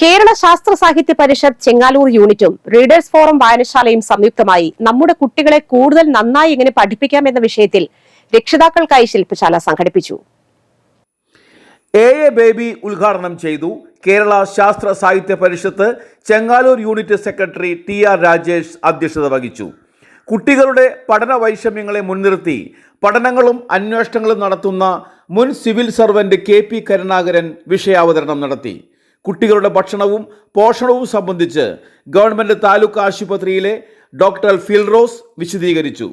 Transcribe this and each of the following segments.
കേരള ശാസ്ത്ര സാഹിത്യ പരിഷത്ത് ചെങ്ങാലൂർ യൂണിറ്റും റീഡേഴ്സ് ഫോറം വായനശാലയും സംയുക്തമായി നമ്മുടെ കുട്ടികളെ കൂടുതൽ നന്നായി എങ്ങനെ പഠിപ്പിക്കാം എന്ന വിഷയത്തിൽ രക്ഷിതാക്കൾക്കായി ശില്പശാല സംഘടിപ്പിച്ചു. എ എ ബേബി ഉദ്ഘാടനം ചെയ്തു Kerala Sasthra Sahithya Parishath Chengalur unit secretary T R Rajesh അധ്യക്ഷത വഹിച്ചു. കുട്ടികളുടെ പഠന വൈഷമ്യങ്ങളെ മുൻനിർത്തി പഠനങ്ങളും അന്വേഷണങ്ങളും നടത്തുന്ന മുൻ civil servant K P Karunakaran വിഷയാവതരണം നടത്തി. കുട്ടികളുടെ ഭക്ഷണവും പോഷണവും സംബന്ധിച്ച് ഗവൺമെന്റ് താലൂക്ക് ആശുപത്രിയിലെ ഡോക്ടർ ഫിൽറോസ് വിശദീകരിച്ചു.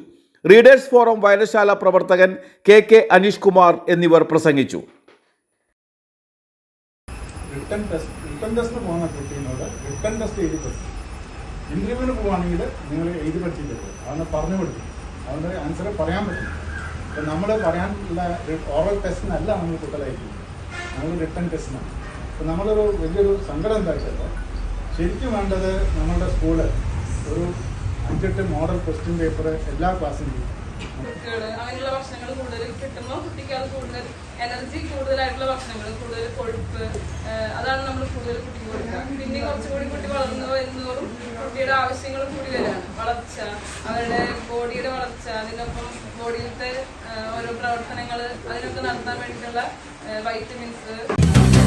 റീഡേഴ്സ് ഫോറം വായനശാല പ്രവർത്തകൻ കെ കെ അനീഷ് കുമാർ എന്നിവർ പ്രസംഗിച്ചു. റിട്ടേൺ ടെസ്റ്റ് റിട്ടേൺ ടെസ്റ്റ് പോകുന്ന കുട്ടീനോട് ടെസ്റ്റ് എഴുതി പഠിക്കും ഇന്റർവ്യൂവിന് പോവുകയാണെങ്കിൽ നിങ്ങൾ എഴുതി പഠിച്ചിട്ട് അവനെ പറഞ്ഞു പഠിക്കും അവന്റെ ആൻസർ പറയാൻ പറ്റും. അപ്പം നമ്മൾ പറയാനുള്ള ഓറൽ ടെസ്റ്റിനല്ല നമ്മൾ കുട്ടികളയക്കുന്നത് നമ്മൾ റിട്ടേൺ ടെസ്റ്റിനാണ്. അപ്പം നമ്മളൊരു വലിയൊരു സങ്കടം എന്താ വെച്ചാൽ ശരിക്കും വേണ്ടത് നമ്മളുടെ സ്കൂൾ ഒരു അഞ്ചെട്ട് മോഡൽ ക്വസ്റ്റ്യൻ പേപ്പർ എല്ലാ ക്ലാസ്സിലും അങ്ങനെയുള്ള ഭക്ഷണങ്ങൾ എനർജി കൊഴുപ്പ് അതാണ് നമ്മൾ കുറച്ചുകൂടി വളർന്നു കുട്ടിയുടെ വളർച്ച അവരുടെ ബോഡിയുടെ വളർച്ച അതിനൊപ്പം ഓരോ അതിനൊക്കെ വൈറ്റമിൻസ്